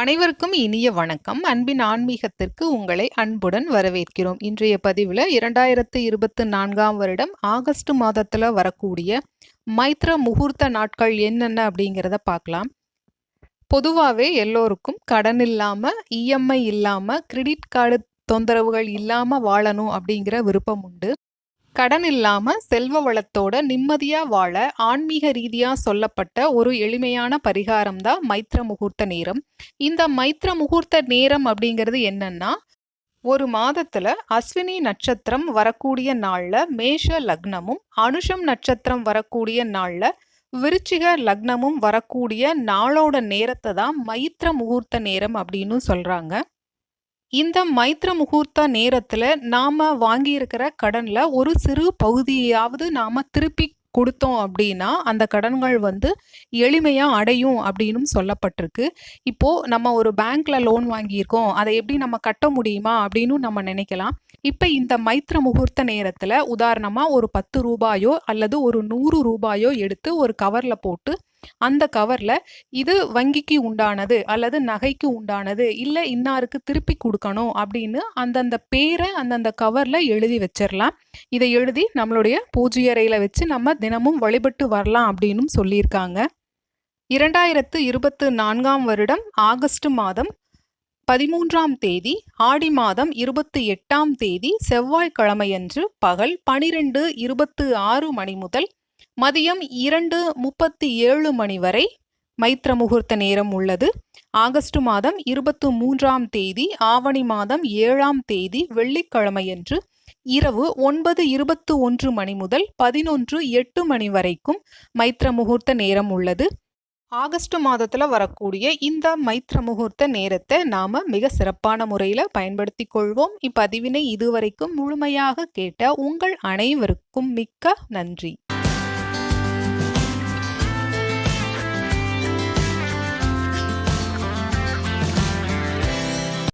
அனைவருக்கும் இனிய வணக்கம். அன்பின் ஆன்மீகத்திற்கு உங்களை அன்புடன் வரவேற்கிறோம். இன்றைய பதிவில் இரண்டாயிரத்து இருபத்து நான்காம் வருடம் ஆகஸ்ட் மாதத்தில் வரக்கூடிய மைத்ர முகூர்த்த நாட்கள் என்னென்ன அப்படிங்கிறத பார்க்கலாம். பொதுவாகவே எல்லோருக்கும் கடன் இல்லாமல் இஎம்ஐ இல்லாமல் கிரெடிட் கார்டு தொந்தரவுகள் இல்லாமல் வாழணும் அப்படிங்கிற விருப்பம் உண்டு. கடன் இல்லாம செல்வ வளத்தோட நிம்மதியா வாழ ஆன்மீக ரீதியா சொல்லப்பட்ட ஒரு எளிமையான பரிகாரம் தான் மைத்ர முகூர்த்த நேரம். இந்த மைத்ர முகூர்த்த நேரம் அப்படிங்கிறது என்னன்னா ஒரு மாதத்துல அஸ்வினி நட்சத்திரம் வரக்கூடிய நாள்ல மேஷ லக்னமும் அனுஷம் நட்சத்திரம் வரக்கூடிய நாள்ல விருச்சிக லக்னமும் வரக்கூடிய நாளோட நேரத்தை தான் மைத்ர முகூர்த்த நேரம் அப்படின்னு சொல்றாங்க. இந்த மைத்ர முகூர்த்த நேரத்தில் நாம் வாங்கியிருக்கிற கடனில் ஒரு சிறு பகுதியாவது நாம் திருப்பி கொடுத்தோம் அப்படின்னா அந்த கடன்கள் வந்து எளிமையாக அடையும் அப்படின்னு சொல்லப்பட்டிருக்கு. இப்போது நம்ம ஒரு பேங்க்கில் லோன் வாங்கியிருக்கோம். அதை எப்படி நம்ம கட்ட முடியுமா அப்படின்னு நம்ம நினைக்கலாம். இப்போ இந்த மைத்ர முகூர்த்த நேரத்தில் உதாரணமாக ஒரு பத்து ரூபாயோ அல்லது ஒரு நூறு ரூபாயோ எடுத்து ஒரு கவரில் போட்டு அந்த கவர்ல இது வங்கிக்கு உண்டானது அல்லது நகைக்கு உண்டானது இல்லை இன்னாருக்கு திருப்பி கொடுக்கணும் அப்படின்னு அந்தந்த பேரை அந்தந்த கவர்ல எழுதி வச்சிடலாம் இதை எழுதி நம்மளுடைய பூஜை அறையில வச்சு நம்ம தினமும் வழிபட்டு வரலாம் அப்படின்னு சொல்லியிருக்காங்க. இரண்டாயிரத்து இருபத்து நான்காம் வருடம் ஆகஸ்ட் மாதம் பதிமூன்றாம் தேதி ஆடி மாதம் இருபத்தி எட்டாம் தேதி செவ்வாய்க்கிழமையன்று பகல் பனிரெண்டு இருபத்து ஆறு மணி முதல் மதியம் இரண்டு முப்பத்தி ஏழு மணி வரை மைத்ர முகூர்த்த நேரம் உள்ளது. ஆகஸ்ட் மாதம் இருபத்து மூன்றாம் தேதி ஆவணி மாதம் ஏழாம் தேதி வெள்ளிக்கிழமையன்று இரவு ஒன்பது இருபத்து ஒன்று மணி முதல் பதினொன்று எட்டு மணி வரைக்கும் மைத்ர முகூர்த்த நேரம் உள்ளது. ஆகஸ்ட் மாதத்தில் வரக்கூடிய இந்த மைத்ர முகூர்த்த நேரத்தை நாம் மிக சிறப்பான முறையில் பயன்படுத்தி கொள்வோம். இப்பதிவினை இதுவரைக்கும் முழுமையாக கேட்ட உங்கள் அனைவருக்கும் மிக்க நன்றி.